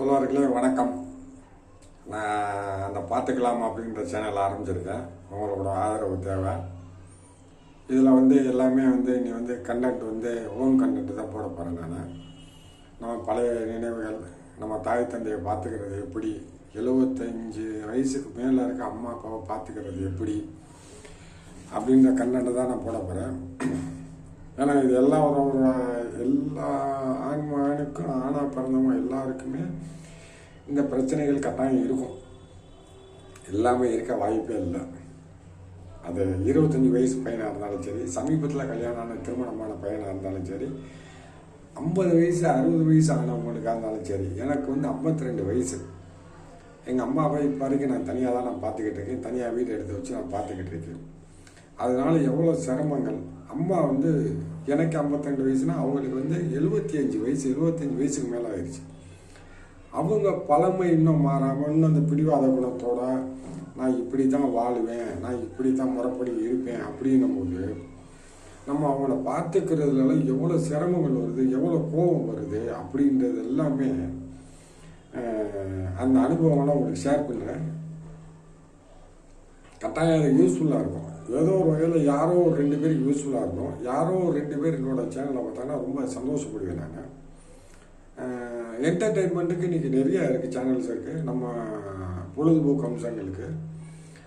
தோழர்களே வணக்கம். நான் அந்த பார்த்துக்கலாம் அப்படின்ற சேனல் ஆரம்பிச்சிருக்கேன். உங்களோட ஆதரவு தேவை. இதில் வந்து எல்லாமே வந்து நீ வந்து கண்டென்ட் வந்து ஓன் கண்டென்ட் தான் போட போகிறேன் நான். நம்ம பழைய நினைவுகள் நம்ம தாய் தந்தையை பார்த்துக்கிறது எப்படி? எழுபத்தஞ்சு வயசுக்கு மேலே இருக்க அம்மா அப்பாவை பார்த்துக்கிறது எப்படி? அப்படின்ற கண்டென்ட் தான் நான் போட போகிறேன் ஏன்னா இது எல்லாரோட எல்லா ஆண் மகனுக்கும் ஆணாக பிறந்தவங்க எல்லாருக்குமே இந்த பிரச்சனைகள் கட்டாயம் இருக்கும். எல்லாமே இருக்க வாய்ப்பே இல்லை. அது இருபத்தஞ்சி வயசு பையனாக இருந்தாலும் சரி சமீபத்தில் கல்யாணமான திருமணமான பையனாக இருந்தாலும் சரி ஐம்பது வயசு அறுபது வயசு ஆனவங்களுக்காக இருந்தாலும் சரி எனக்கு வந்து 52 ரெண்டு வயசு எங்கள் அம்மாவை இப்போ வரைக்கும் நான் தனியாக தான் நான் பார்த்துக்கிட்டு இருக்கேன். தனியாக வீடு எடுத்து வச்சு நான் பார்த்துக்கிட்டு இருக்கேன். அதனால் எவ்வளோ சிரமங்கள். அம்மா வந்து எனக்கு 52 வயசுனா அவங்களுக்கு வந்து எழுபத்தி அஞ்சு வயசு எழுபத்தஞ்சு வயசுக்கு மேலே ஆயிடுச்சு. அவங்க பழமை இன்னும் மாறாமல் இன்னும் அந்த பிடிவாத குணத்தோட நான் இப்படி தான் வாழுவேன் நான் இப்படி தான் முறைப்படி இருப்பேன் அப்படின்னும் போது நம்ம அவங்கள பார்த்துக்கிறதுல எவ்வளோ சிரமங்கள் வருது எவ்வளோ கோபம் வருது அப்படின்றது எல்லாமே அந்த அனுபவங்களை உங்களுக்கு ஷேர் பண்ணுறேன். கட்டாயம் யூஸ்ஃபுல்லாக இருக்கும். ஏதோ ஒரு வகையில் யாரோ ஒரு ரெண்டு பேருக்கு யூஸ்ஃபுல்லாக இருக்கும் யாரோ ஒரு ரெண்டு பேர் என்னோட சேனலை பார்த்தாங்கன்னா ரொம்ப சந்தோஷப்படுவேன் நான். என்டர்டெயின்மெண்ட்டுக்கு இன்றைக்கி நிறைய இருக்குது சேனல்ஸ் இருக்குது நம்ம பொழுதுபோக்கு அம்சங்களுக்கு.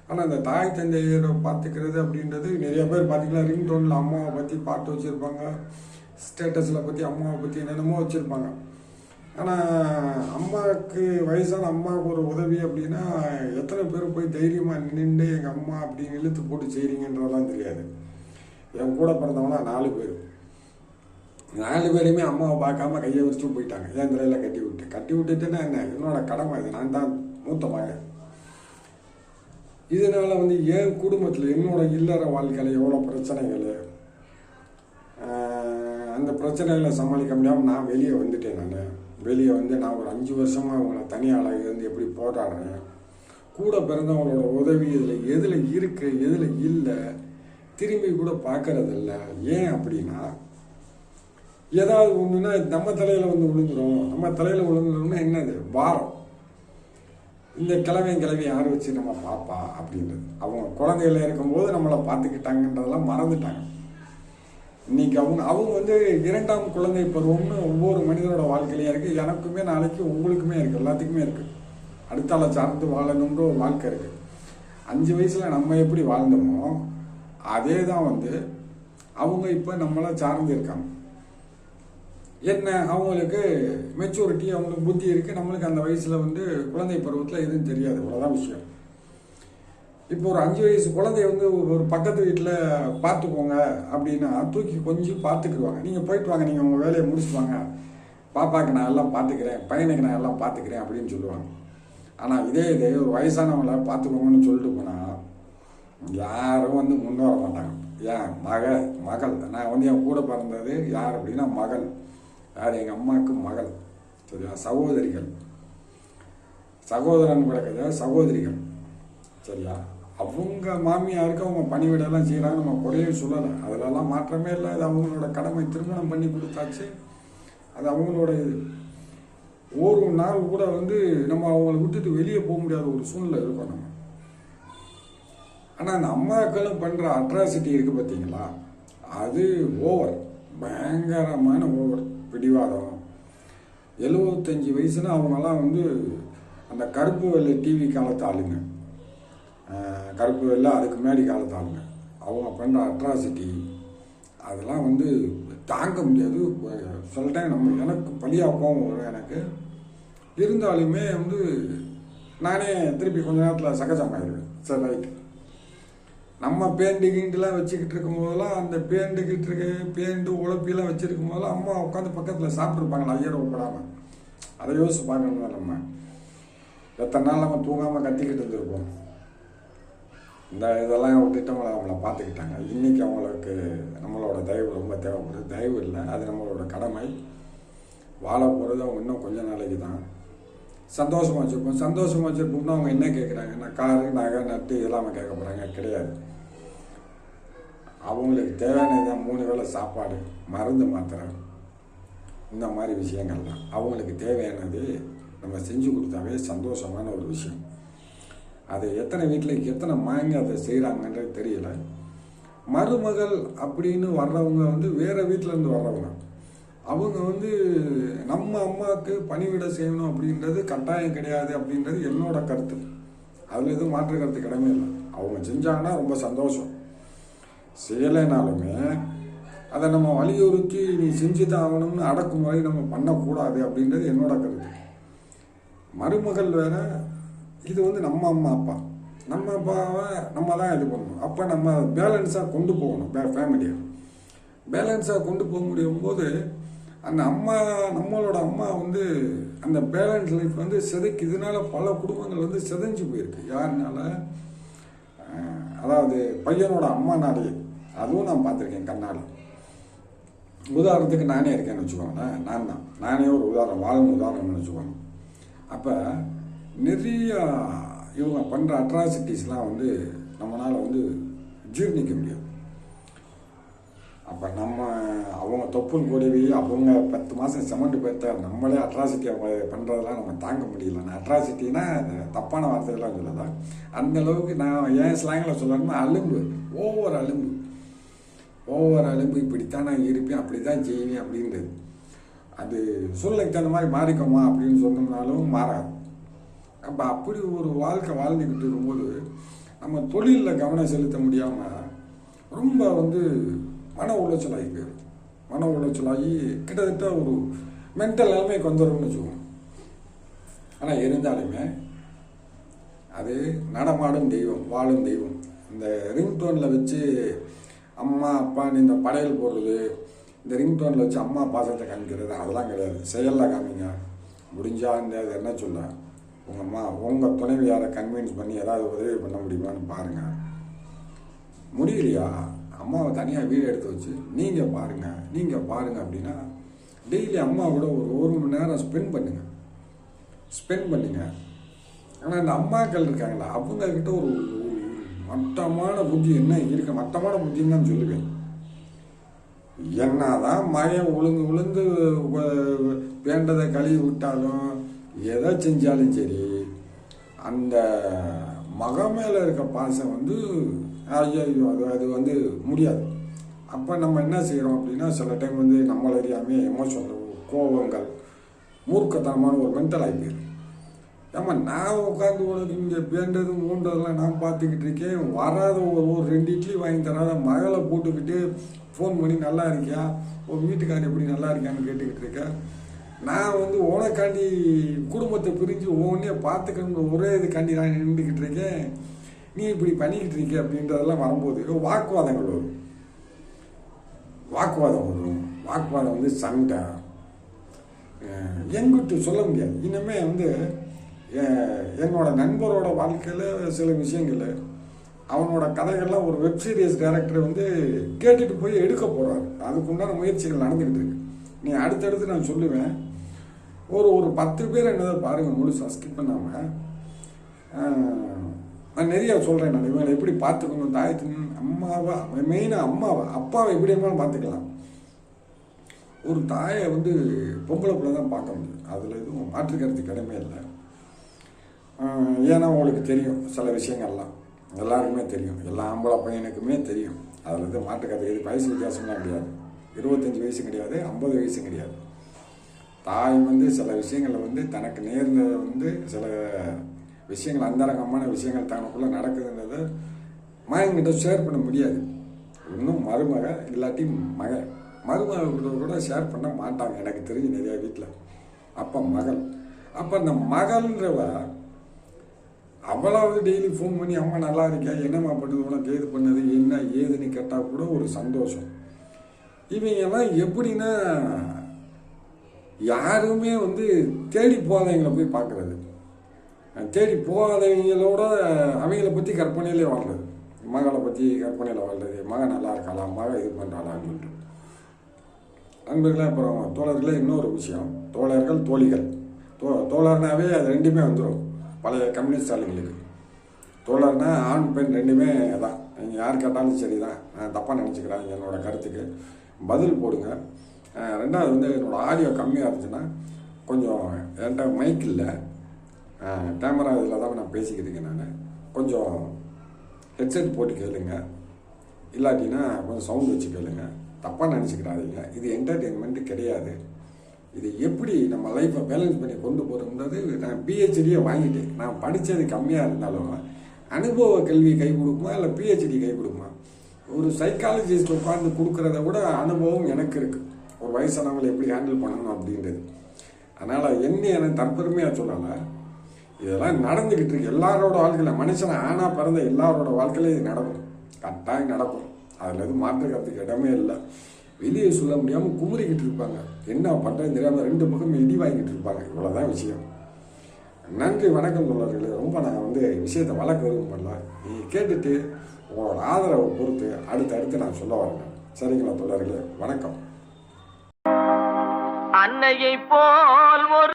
ஆனால் இந்த தாய் தந்தையரை பார்த்துக்கிறது அப்படின்றது நிறைய பேர் பார்த்தீங்கன்னா ரிங்டோனில் அம்மாவை பற்றி பாட்டு வச்சுருப்பாங்க. ஸ்டேட்டஸில் பற்றி அம்மாவை பற்றி என்னென்னமோ வச்சுருப்பாங்க. ஆனால் அம்மாவுக்கு வயசான அம்மாவுக்கு ஒரு உதவி அப்படின்னா எத்தனை பேர் போய் தைரியமாக நின்று எங்கள் அம்மா அப்படின்னு இழுத்து போட்டு செய்கிறீங்கன்றதெல்லாம் தெரியாது. என் கூட பிறந்தவனா நாலு பேர். நாலு பேருமே அம்மாவை பார்க்காம கையை வச்சுட்டு போயிட்டாங்க. ஏன் திரையில் கட்டி விட்டு? கட்டி விட்டுட்டுன்னா என்ன? என்னோட கடமை இது. நான் தான் மூத்த மகன். இதனால் வந்து என் குடும்பத்தில் என்னோட இல்லற வாழ்க்கையில் எவ்வளோ பிரச்சனைகள்? அந்த பிரச்சனைகளை சமாளிக்க முடியாமல் நான் வெளியே வந்துட்டேன் நான். வெளியே வந்து நான் ஒரு அஞ்சு வருஷமாக அவங்கள தனியாளாக இருந்து எப்படி போராடுறேன்? கூட பிறந்தவங்களோட உதவி இதில் எதில் இருக்கு எதில் இல்லை திரும்பி கூட பார்க்கறதில்ல. ஏன் அப்படின்னா ஏதாவது ஒன்றுனா நம்ம தலையில் வந்து விழுந்துரும். நம்ம தலையில் விழுந்துரும்னா என்னது? பாரம். இந்த கிழமை கிழமை யார் வச்சு நம்ம பார்ப்பா அப்படின்றது. அவங்க குழந்தைகள இருக்கும்போது நம்மளை பார்த்துக்கிட்டாங்கன்றதெல்லாம் மறந்துட்டாங்க. இன்னைக்கு அவங்க அவங்க வந்து இரண்டாம் குழந்தை பருவம்னு ஒவ்வொரு மனிதனோட வாழ்க்கையிலையும் இருக்கு. எனக்குமே நாளைக்கு உங்களுக்குமே இருக்கு. எல்லாத்துக்குமே இருக்கு. அடுத்தால சார்ந்து வாழணுன்ற ஒரு வாழ்க்கை இருக்கு. அஞ்சு வயசுல நம்ம எப்படி வாழ்ந்தோமோ அதே தான் வந்து அவங்க இப்போ நம்மளை சார்ந்து இருக்காங்க. என்ன அவங்களுக்கு மெச்சூரிட்டி அவங்களுக்கு புத்தி இருக்கு. நம்மளுக்கு அந்த வயசுல வந்து குழந்தை பருவத்தில் எதுவும் தெரியாது. அவ்வளோதான் விஷயம். இப்போ ஒரு அஞ்சு வயசு குழந்தைய வந்து ஒரு பக்கத்து வீட்டில் பார்த்துக்கோங்க அப்படின்னா தூக்கி கொஞ்சம் பார்த்துக்குருவாங்க நீங்கள் போயிட்டு வாங்க நீங்கள் உங்கள் வேலையை முடிச்சுட்டு வாங்க. பாப்பாவுக்கு நான் எல்லாம் பார்த்துக்கிறேன் பையனுக்கு நான் எல்லாம் பார்த்துக்கிறேன் அப்படின்னு சொல்லுவாங்க. ஆனால் இதே இதே ஒரு வயசானவங்கள பார்த்துக்கோங்கன்னு சொல்லிட்டு போனால் யாரும் வந்து முன் வர மாட்டாங்க. ஏன்? மக மகள். நான் வந்து என் கூட பிறந்தது யார் அப்படின்னா மகள். யார்? எங்கள் அம்மாவுக்கு மகள். சரியா? சகோதரிகள். சகோதரன் கிடக்குது சகோதரிகள். சரியா? அவங்க மாமியாருக்கு அவங்க பணிவிடலாம் செய்கிறாங்க நம்ம குறைய சொல்லலை. அதிலெல்லாம் மாற்றமே இல்லை. அது அவங்களோட கடமை. திருமணம் பண்ணி கொடுத்தாச்சு. அது அவங்களோட இது ஒரு நாள் கூட வந்து நம்ம அவங்கள விட்டுட்டு வெளியே போக முடியாத ஒரு சூழ்நிலை இருக்கும் நம்ம. ஆனால் அந்த அம்மாக்களும் பண்ணுற அட்ராசிட்டி இருக்குது பார்த்தீங்களா அது ஓவர் பயங்கரமான ஓவர் பிடிவாதம். எழுபத்தஞ்சி வயசுனா அவங்கெல்லாம் வந்து அந்த கருப்பு வெள்ளை டிவி காலத்து ஆளுங்க. கருப்பு வெள்ளை அதுக்கு முன்னாடி காலத்து ஆளுங்க அவங்க பண்ணுற அட்ராசிட்டி அதெல்லாம் வந்து தாங்க முடியாது. சில டைம் நம்ம எனக்கு பழியாக கோவம் வரும் எனக்கு. இருந்தாலுமே வந்து நானே திருப்பி கொஞ்ச நேரத்தில் சகஜமாயிருவேன் சரி ரைட் நம்ம பேண்டு கீண்டுலாம் வச்சுக்கிட்டு இருக்கும் போதெல்லாம் அந்த பேண்டுக்கிட்டு இருக்க பேண்டு உழப்பிலாம் வச்சுருக்கும் போதெல்லாம் அம்மா உட்காந்து பக்கத்தில் சாப்பிட்ருப்பாங்களா ஐயர் உட்படாமல் அதை யோசிச்சு பார்க்கணும் நம்ம. எத்தனை நாள் நம்ம தூங்காமல் கத்திக்கிட்டு இருந்திருப்போம். இந்த இதெல்லாம் விட்டுட்டு அவங்கள அவங்கள பார்த்துக்கிட்டாங்க. இன்றைக்கி அவங்களுக்கு நம்மளோட தயவு ரொம்ப தேவைப்படுது. தயவு இல்லை. அது நம்மளோட கடமை. வாழ போகிறது அவங்க இன்னும் கொஞ்ச நாளைக்கு தான். சந்தோஷமாக வச்சுருப்போம். சந்தோஷமாக வச்சுருப்போம்னா அவங்க என்ன கேட்குறாங்க நான் காரு நகை நட்டு எல்லாமே கேட்க போகிறாங்க கிடையாது. அவங்களுக்கு தேவையானது மூணு வேளை சாப்பாடு மருந்து மாத்திரை. இந்த மாதிரி விஷயங்கள்லாம். அவங்களுக்கு தேவையானது நம்ம செஞ்சு கொடுத்தாவே சந்தோஷமான ஒரு விஷயம். அதை எத்தனை வீட்டில் எத்தனை மாங்க அதை செய்கிறாங்கன்றது தெரியல. மருமகள் அப்படின்னு வர்றவங்க வந்து வேறு வீட்டிலேருந்து வர்றவங்க. அவங்க வந்து நம்ம அம்மாவுக்கு பணிவிட செய்யணும் அப்படின்றது கட்டாயம் கிடையாது அப்படின்றது என்னோட கருத்து. அதில் எதுவும் மாற்று கருத்து கிடையவே இல்லை. அவங்க செஞ்சாங்கன்னா ரொம்ப சந்தோஷம். செய்யலைனாலுமே அதை நம்ம வலியுறுத்தி நீ செஞ்சு தான் ஆகணும்னு அடக்குமுறை நம்ம பண்ணக்கூடாது அப்படின்றது என்னோட கருத்து. மருமகள் வேற இது வந்து நம்ம அம்மா அப்பா. நம்ம அப்பாவை நம்ம தான் இது பண்ணணும். அப்போ நம்ம பேலன்ஸாக கொண்டு போகணும். ஃபேமிலியை பேலன்ஸாக கொண்டு போக முடியும் போது அந்த அம்மா நம்மளோட அம்மா வந்து அந்த பேலன்ஸ் லைஃப் வந்து செதைக்கு இதனால பல குடும்பங்கள் வந்து செதைஞ்சு போயிருக்கு. யாருனால? அதாவது பையனோட அம்மானாலே அதுவும் நான் பார்த்துருக்கேன் கண்ணால். உதாரணத்துக்கு நானே இருக்கேன்னு வச்சுக்கோங்களேன். நான் தான். நானே ஒரு உதாரணம் வாழும் உதாரணம்னு வச்சுக்கோங்க. அப்போ நிறைய இவங்க பண்ணுற அட்ராசிட்டிஸ்லாம் வந்து நம்மளால் வந்து ஜீர்ணிக்க முடியாது. அப்போ நம்ம அவங்க தொப்புள் கூடவி அவங்க பத்து மாதம் செமண்ட் பெற்ற நம்மளே அட்ராசிட்டி அவங்க பண்ணுறதெல்லாம் நம்ம தாங்க முடியல. நான் அட்ராசிட்டினா தப்பான வார்த்தைகள்லாம் சொல்லதான் அந்த அளவுக்கு நான் ஏன் ஸ்லாங்கில் சொல்லணும்னா அலும்பு ஓவர் அலும்பு. ஓவர் அலும்பு இப்படித்தான் நான் இருப்பேன் அப்படி தான் செய்வேன் அப்படின்றது. அது சூழ்நிலைக்கு தகுந்த மாதிரி மாறிக்கோமா அப்படின்னு சொன்னோம்னாலும் மாறாது. அப்போ அப்படி ஒரு வாழ்க்கை வாழ்ந்துக்கிட்டு இருக்கும்போது நம்ம தொழிலில் கவனம் செலுத்த முடியாமல் ரொம்ப வந்து மன உளைச்சலாகி போயிடும் மன உளைச்சலாகி கிட்டத்தட்ட ஒரு மென்டல் நிலைமைக்கு வந்துடும்னு வச்சுக்கோங்க. ஆனால் இருந்தாலுமே அது நடமாடும் தெய்வம் வாழும் தெய்வம். இந்த ரிங்டோனில் வச்சு அம்மா அப்பான்னு இந்த படையல் போடுறது இந்த ரிங்டோனில் வச்சு அம்மா பாசத்தை காமிக்கிறது அதெல்லாம் கிடையாது. செயலில் காமிங்க. முடிஞ்சால் இந்த என்ன சொல்ல? உங்கள் அம்மா உங்கள் துணைவியாரை கன்வின்ஸ் பண்ணி ஏதாவது உதவி பண்ண முடியுமான்னு பாருங்கள் முடியலையா? அம்மாவை தனியாக வீடு எடுத்து வச்சு நீங்கள் பாருங்கள் நீங்கள் பாருங்கள் அப்படின்னா டெய்லி அம்மாவோட ஒரு ஒரு மணி நேரம் ஸ்பெண்ட் பண்ணுங்கள் ஸ்பெண்ட் பண்ணுங்கள் ஆனால் இந்த அம்மாக்கள் இருக்காங்களா? அவங்கக்கிட்ட ஒரு மட்டமான புத்தி என்ன இருக்குது மட்டமான புத்தின்னு தான் சொல்லுவேன் என்னதான் மழை உளுந்து உளுந்து வேண்டதை கழுவி விட்டாலும் எதை செஞ்சாலும் சரி அந்த மக மேல இருக்க பாசம் வந்து ஐயோ அது அது வந்து முடியாது. அப்போ நம்ம என்ன செய்கிறோம் அப்படின்னா சில டைம் வந்து நம்மள அறியாமே எமோஷனல் கோபங்கள் மூர்க்கத்தனமான ஒரு மென்டல் ஆகி போயிடும் ஏம்மா நான் உட்காந்து உனக்கு இங்கே வேண்டது மூன்றதெல்லாம் நான் பார்த்துக்கிட்டு இருக்கேன். வராத ஒரு ஒரு ரெண்டு இட்லி வாங்கி தராத மகளை போட்டுக்கிட்டு ஃபோன் பண்ணி நல்லா இருக்கியா? உன் வீட்டுக்காரர் எப்படி நல்லா இருக்கியான்னு கேட்டுக்கிட்டு இருக்கேன் நான் வந்து உனக்காண்டி குடும்பத்தை பிரிஞ்சு ஒவ்வொன்றே பார்த்துக்கணுன்ற ஒரே இதுக்காண்டி நான் நின்றுக்கிட்டு இருக்கேன். நீ இப்படி பண்ணிக்கிட்டு இருக்க அப்படின்றதெல்லாம் வரும்போது வாக்குவாதங்கள் வரும். வாக்குவாதம் வரும். வாக்குவாதம் வந்து சண்டை. அஹ் சொல்ல முடியாது. இனிமே வந்து என்னோட நண்பரோட வாழ்க்கையில் சில விஷயங்கள் அவனோட கதைகள்லாம் ஒரு வெப் சீரிஸ் டைரக்டர் வந்து கேட்டுட்டு போய் எடுக்க போறாரு. அதுக்குண்டான முயற்சிகள் நடந்துக்கிட்டு இருக்கு. நீ அடுத்தடுத்து நான் சொல்லுவேன். ஒரு ஒரு பத்து பேர் என்னதை பாருங்கள் முழுசாக ஸ்கிப் பண்ணாமல் நான் நிறைய சொல்கிறேன் நான் இவங்களை எப்படி பார்த்துக்கணும் தாயத்தின் அம்மாவா மெயினாக அம்மாவை அப்பாவை எப்படி இருந்தாலும் பார்த்துக்கலாம். ஒரு தாயை வந்து பொம்பளை பிள்ளை தான் பார்க்க முடியும். அதில் எதுவும் மாற்று கருத்து கடமை இல்லை. ஏன்னா உங்களுக்கு தெரியும் சில விஷயங்கள்லாம். எல்லாருக்குமே தெரியும். எல்லா ஆம்பளை பையனுக்குமே தெரியும். அதில் இருந்து மாற்று கருத்து வயசு வித்தியாசம்லாம் கிடையாது. இருபத்தஞ்சி வயசு கிடையாது ஐம்பது வயசு கிடையாது. தாய் வந்து சில விஷயங்களை வந்து தனக்கு நேர்ந்ததை வந்து சில விஷயங்கள் அந்தரங்கமான விஷயங்கள் தனக்குள்ளே நடக்குதுன்றதை மகன்கிட்ட ஷேர் பண்ண முடியாது. இன்னும் மருமக இல்லாட்டி மக. மருமக கூட ஷேர் பண்ண மாட்டாங்க எனக்கு தெரிஞ்சு நிறையா வீட்டில் அப்போ மகள். அப்போ அந்த மகள்ன்றவ அவ்வளவு டெய்லி ஃபோன் பண்ணி அம்மா நல்லா இருக்கா என்னம்மா பண்ணுது உனக்கு ஏது பண்ணது? என்ன ஏதுன்னு கேட்டால் கூட ஒரு சந்தோஷம். இவங்கெல்லாம் எப்படின்னா யாருமே வந்து தேடி போகாதவங்களை போய் பார்க்கறது. தேடி போகாதவங்களோட அவங்கள பற்றி கற்பனையிலே வாழ்றது. மகளை பற்றி கற்பனையில் வாழ்றது. மகன் நல்லா இருக்கலாம் மகன் இது பண்ணுறாளான்னு அப்படின்ட்டு. நண்பர்களே அப்புறம் தோழர்களே இன்னொரு விஷயம். தோழர்கள் தோழிகள். தோ தோழர்னாவே அது ரெண்டுமே வந்துடும் பழைய கம்யூனிஸ்ட் ஆளுங்களுக்கு. தோழர்னா ஆண் பெண் ரெண்டுமே தான் நீங்கள் யார் கேட்டாலும் சரி தான் நான் தப்பாக நினச்சிக்கிறேன் என்னோட கருத்துக்கு. பதில் போடுங்க. ரெண்டாவது வந்து என்னோடய ஆடியோ கம்மியாக இருந்துச்சுன்னா கொஞ்சம் என்கிட்ட மைக் இல்லை. கேமரா இதில் தான் நான் பேசிக்கிட்டு நான். கொஞ்சம் ஹெட்செட் போட்டு கேளுங்க. இல்லாட்டினா கொஞ்சம் சவுண்ட் வச்சு கேளுங்க. தப்பாக நினச்சிக்கிறாதீங்க இது என்டர்டெயின்மெண்ட்டு கிடையாது. இது எப்படி நம்ம லைஃப்பை பேலன்ஸ் பண்ணி கொண்டு போகிறோம்ன்றது நான் பிஹெச்டியை வாங்கிட்டேன். நான் படித்தது கம்மியாக இருந்தாலும் அனுபவ கல்வி கை கொடுக்குமா இல்லை பிஹெச்டி கை கொடுக்குமா? ஒரு சைக்காலஜிஸ்ட் உட்காந்து கொடுக்குறத விட அனுபவம் எனக்கு இருக்குது ஒரு வயசானவங்களை எப்படி ஹேண்டில் பண்ணணும் அப்படின்றது. அதனால் என்ன எனக்கு தற்பெருமையாக சொல்லலை இதெல்லாம் நடந்துக்கிட்டு இருக்கு. எல்லாரோட வாழ்க்கையில் மனுஷன் ஆனால் பிறந்த எல்லாரோட வாழ்க்கையிலும் இது நடக்கும். கட்டாயம் நடக்கும். அதில் எதுவும் மாற்றுக்கிறதுக்கு இடமே இல்லை. வெளியே சொல்ல முடியாமல் குமுறிக்கிட்டு இருப்பாங்க. என்ன பண்ணுறது தெரியாமல் ரெண்டு பக்கம் இடி வாங்கிட்டு இருப்பாங்க. இவ்வளோதான் விஷயம். நன்றி வணக்கம் தோழர்களே. ரொம்ப நான் வந்து விஷயத்தை வளர்க்க விரும்பல நீ கேட்டுட்டு உங்களோட ஆதரவை பொறுத்து அடுத்து அடுத்து நான் சொல்ல வரேன். சரிங்களா தோழர்களே? வணக்கம். அன்னையை போல் ஒரு